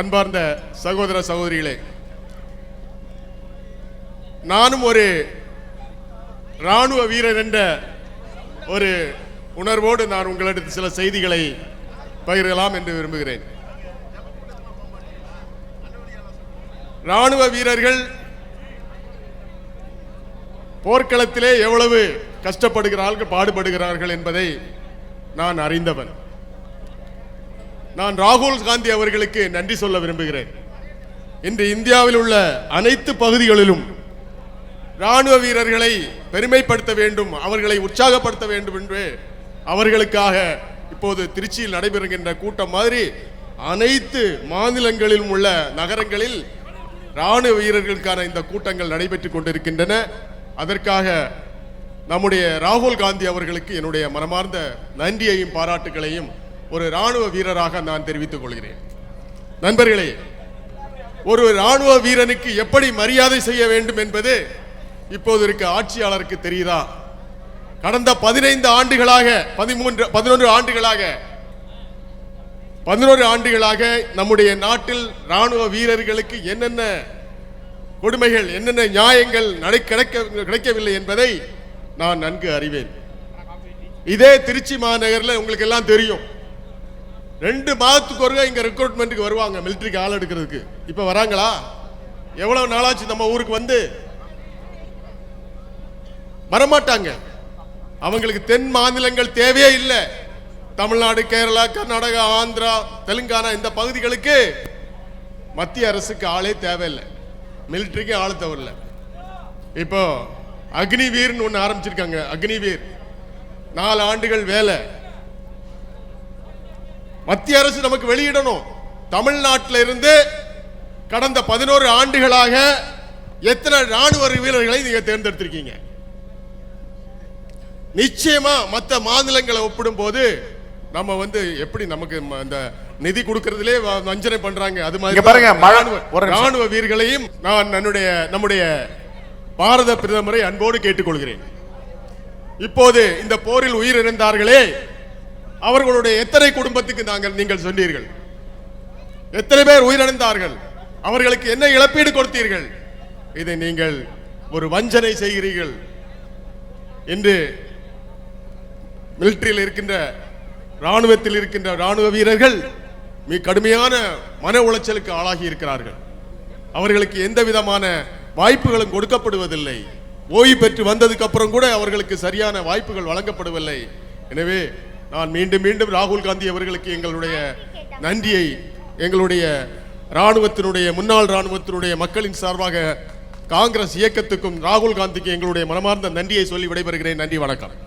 அன்பார்ந்த சகோதர சகோதரிகளே நானும் ஒரு ராணுவ வீரர் என்ற ஒரு உணர்வோடு நான் உங்களிடத்து சில செய்திகளை பகிரலாம் என்று விரும்புகிறேன். ராணுவ வீரர்கள் போர்க்களத்திலே எவ்வளவு கஷ்டப்படுகிறார்கள் பாடுபடுகிறார்கள் என்பதை நான் அறிந்தவன். நான் ராகுல் காந்தி அவர்களுக்கு நன்றி சொல்ல விரும்புகிறேன். இன்று இந்தியாவில் உள்ள அனைத்து பகுதிகளிலும் ராணுவ வீரர்களை பெருமைப்படுத்த வேண்டும் அவர்களை உற்சாகப்படுத்த வேண்டும் என்று அவர்களுக்காக இப்போது திருச்சியில் நடைபெறுகின்ற கூட்டம் மாதிரி அனைத்து மாநிலங்களிலும் உள்ள நகரங்களில் ராணுவ வீரர்களுக்கான இந்த கூட்டங்கள் நடைபெற்றுக் கொண்டிருக்கின்றன. அதற்காக நம்முடைய ராகுல் காந்தி அவர்களுக்கு என்னுடைய மனமார்ந்த நன்றியையும் பாராட்டுகளையும் ஒரு ராணுவ வீரராக நான் தெரிவித்துக் கொள்கிறேன். நண்பர்களே ஒரு ராணுவ வீரனுக்கு எப்படி மரியாதை செய்ய வேண்டும் என்பது இப்போது இருக்க ஆட்சியாளருக்கு தெரியுதா? கடந்த பதினைந்து ஆண்டுகளாக பதிமூன்று பதினொன்று ஆண்டுகளாக பதினோரு ஆண்டுகளாக நம்முடைய நாட்டில் ராணுவ வீரர்களுக்கு என்னென்ன கொடுமைகள் என்னென்ன நியாயங்கள் நடை கிடைக்க கிடைக்கவில்லை என்பதை நான் நன்கு அறிவேன். இதே திருச்சி மாநகரில் உங்களுக்கு எல்லாம் தெரியும். ரெண்டு மாதத்துக்கு ஒரு இங்க ரெக்ரூட்மெண்ட்டுக்கு வருவாங்க மிலிட்ரிக்கு ஆள் எடுக்கிறதுக்கு. இப்ப வராங்களா? எவ்வளவு நாளாச்சு நம்ம ஊருக்கு வந்து? வரமாட்டாங்க. அவங்களுக்கு தென் மாநிலங்கள் தேவையே இல்லை. தமிழ்நாடு கேரளா கர்நாடகா ஆந்திரா தெலுங்கானா இந்த பகுதிகளுக்கு மத்திய அரசுக்கு ஆளே தேவையில்லை. மிலிட்ரிக்கு ஆள் தேவையில்ல. இப்போ அக்னிவீர்னு ஒன்று ஆரம்பிச்சிருக்காங்க. அக்னிவீர். நாலு ஆண்டுகள் வேலை. மத்திய அரசு நமக்கு வெளியிடணும். தமிழ்நாட்டில் இருந்து கடந்த பதினோரு ஆண்டுகளாக எத்தனை ராணுவ வீரர்களை நீங்க தேர்ந்தெடுத்திருக்கீங்க? நிச்சயமா மற்ற மாநிலங்களை ஒப்பிடும் போது நம்ம வந்து எப்படி நமக்கு இந்த நிதி கொடுக்கறதுலே வஞ்சனை பண்றாங்க. அது மாதிரி பாருங்க, ராணுவ- வீரர்களையும் நான் நம்முடைய நம்முடைய பாரத பிரதமரை அன்போடு கேட்டுக்கொள்கிறேன். இப்போது இந்த போரில் உயிரிழந்தார்களே அவர்களுடைய எத்தனை குடும்பத்துக்கு நாங்கள் நீங்கள் சொன்னீர்கள்? எத்தனை பேர் உயிரிழந்தார்கள்? அவர்களுக்கு என்ன இழப்பீடு கொடுத்தீர்கள்? இதை நீங்கள் ஒரு வஞ்சனை செய்கிறீர்கள். என்று மிலிட்டரியில் இருக்கின்ற ராணுவத்தில் இருக்கின்ற ராணுவ வீரர்கள் மிக கடுமையான மன உளைச்சலுக்கு ஆளாகி இருக்கிறார்கள். அவர்களுக்கு எந்த விதமான வாய்ப்புகளும் கொடுக்கப்படுவதில்லை. ஓய்வு பெற்று வந்ததுக்கு அப்புறம் கூட அவர்களுக்கு சரியான வாய்ப்புகள் வழங்கப்படவில்லை எனவே நான் மீண்டும் மீண்டும் ராகுல் காந்தி அவர்களுக்கு எங்களுடைய நன்றியை எங்களுடைய இராணுவத்தினுடைய முன்னாள் ராணுவத்தினுடைய மக்களின் சார்பாக காங்கிரஸ் இயக்கத்துக்கும் ராகுல் காந்திக்கு எங்களுடைய மனமார்ந்த நன்றியை சொல்லி விடைபெறுகிறேன். நன்றி வணக்கம்.